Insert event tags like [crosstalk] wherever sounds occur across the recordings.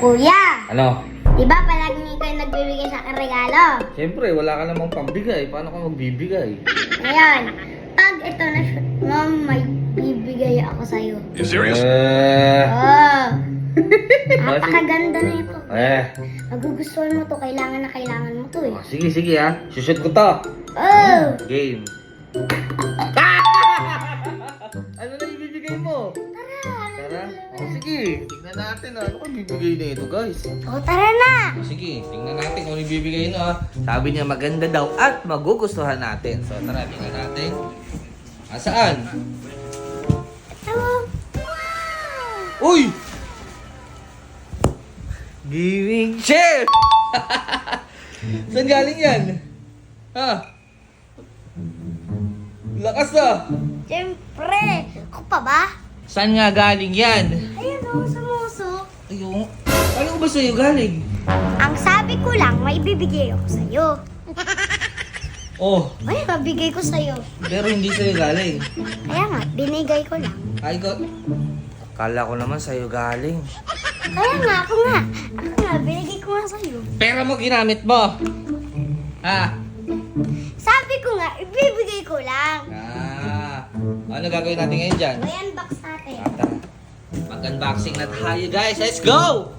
Kuya, Ano? di ba palagi kayo nagbibigay sa akin regalo? Siyempre, wala ka namang pambigay. Paano ka magbibigay? Ngayon, pag ito na shoot mo, may bibigay ako sa'yo. You serious? Eh, Oh! [laughs] Napakaganda na ito. eh. Magugustuhan mo to, kailangan na kailangan mo to eh. Oh, sige, sige ha. Sushoot ko to. Oh! Game. ano sige. Tingnan natin ha. Ano ka bibigay na ito, guys? Oh, tara na! Sige, tingnan natin kung ano ibibigay no. ha. Sabi niya maganda daw at magugustuhan natin. So, tara, tingnan natin. Asaan? Hello! Uy! Gaming chair! [laughs] Saan galing yan? Ha? Lakas ah! Siyempre! Ako pa ba? Saan nga galing yan? Ayun oh, sa muso. Ayun. Ano ba sa'yo galing? Ang sabi ko lang, may bibigay ako sa'yo. Oh, Ay, mabigay ko sa'yo. pero hindi sa'yo galing. Kaya nga, binigay ko lang. Ay, ko. Kala ko naman sa'yo galing. Kaya nga, ako nga. Ako nga, binigay ko nga sa'yo. Pera mo ginamit mo. Ha? Sabi ko nga, ibibigay ko lang. Ah. Ano gagawin natin ngayon dyan? May unbox. Mag-unboxing na tayo guys. Let's go!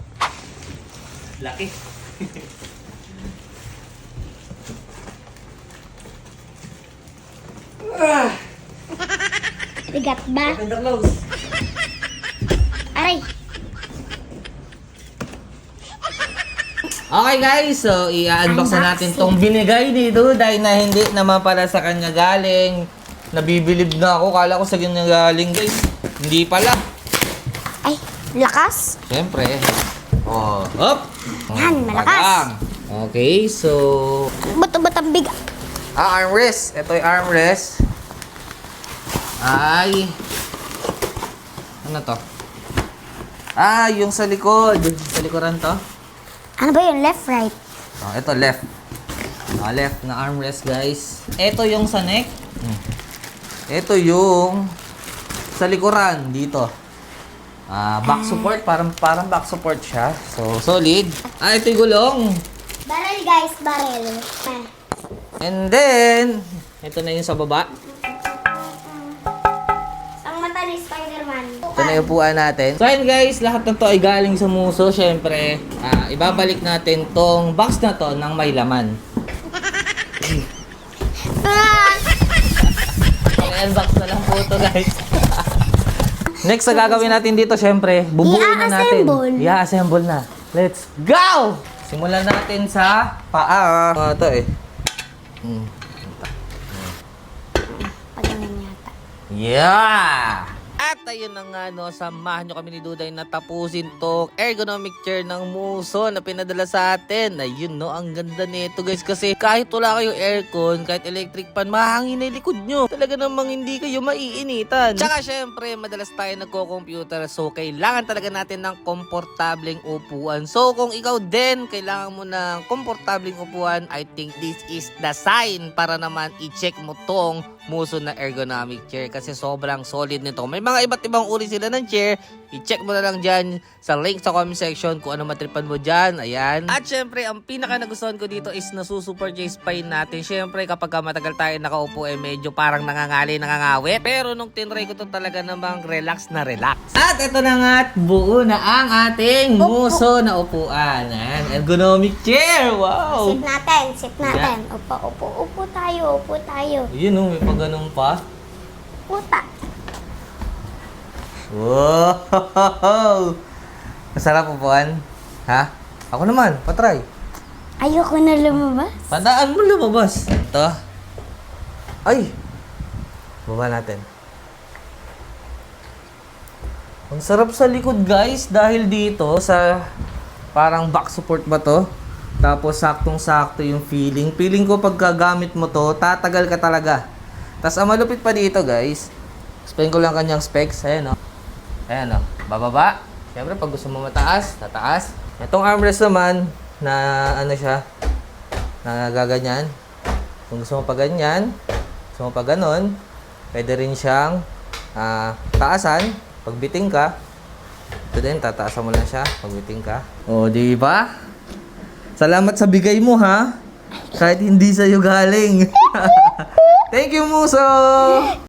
Laki. [laughs] ah, Bigat ba? maganda close. Aray! Okay guys, so i-unbox na natin tong binigay dito dahil na hindi naman pala sa kanya galing. Nabibilib na ako, kala ko sa kanya galing guys. Hindi pala. Ay, lakas. Siyempre. Oh, up! Yan, malakas. Padang. Okay, so Ba't-ba't ang bigat? Ah, armrest. Ito yung armrest. Ay. Ano to? Ah, yung sa likod. Sa likuran to. Ano ba yun? Left, right? Oh, ito left. Ah, left na armrest, guys. Ito yung sa neck. Hmm. Ito yung sa likuran dito. Ah, back support, parang parang back support siya. So, solid. Ah, ito yung gulong. Barrel guys, barrel. Ah. And then, ito na yung sa baba. Ang mata ni Spider-Man. Ito na yung upuan natin. So ayun guys, lahat ng to ay galing sa muso. Siyempre, ah, ibabalik natin tong box na to ng may laman. Ah! Ayan, box na lang po ito guys. Next na gagawin natin dito, syempre, bubuin na natin. I-assemble. I-assemble na. Let's go! Simulan natin sa paa. Ano ito eh. Hmm. Pagaling yata. Yeah! At ayun na nga no, samahan nyo kami ni Duday na tapusin tong ergonomic chair ng Muso na pinadala sa atin. Ayun no, ang ganda nito guys kasi kahit wala kayong aircon, kahit electric fan, mahangin na likod nyo. Talaga namang hindi kayo maiinitan. Tsaka syempre, madalas tayo nagko-computer so kailangan talaga natin ng komportableng upuan. So kung ikaw din, kailangan mo ng komportableng upuan, I think this is the sign para naman i-check mo tong Muso na ergonomic chair kasi sobrang solid nito. May mga iba't ibang uri sila ng chair. I-check mo na lang dyan sa link sa comment section kung ano matripan mo dyan. Ayan. At syempre, ang pinaka nagustuhan ko dito is nasusuper J spine natin. Syempre, kapag ka matagal tayo nakaupo, eh medyo parang nangangali, nangangawit. Pero nung tinry ko to talaga namang relax na relax. At ito na nga, at buo na ang ating muso na upuan. Ayan, ergonomic chair. Wow! Sit natin, sit natin. Upo, upo, upo tayo, upo tayo. Yun oh, may pa ganun pa. Puta. Wow! [laughs] Masarap upuan. Ha? Ako naman, patry. Ayoko na lumabas. Padaan mo lumabas. Ito. Ay! Baba natin. Ang sarap sa likod guys dahil dito sa parang back support ba to? Tapos saktong-sakto yung feeling. Feeling ko pagkagamit mo to, tatagal ka talaga. Tapos ang malupit pa dito guys, explain ko lang kanyang specs. Ayan o. Ayan o. Bababa. Siyempre pag gusto mo mataas, tataas. Itong armrest naman, na ano siya, na gaganyan. Kung gusto mo pa ganyan, gusto mo pa ganon, pwede rin siyang ah, taasan. Pagbiting ka, Ito din, tataasan mo lang siya pag waiting ka. O, di ba? Salamat sa bigay mo, ha? Kahit hindi sa'yo galing. [laughs] Thank you, Muso!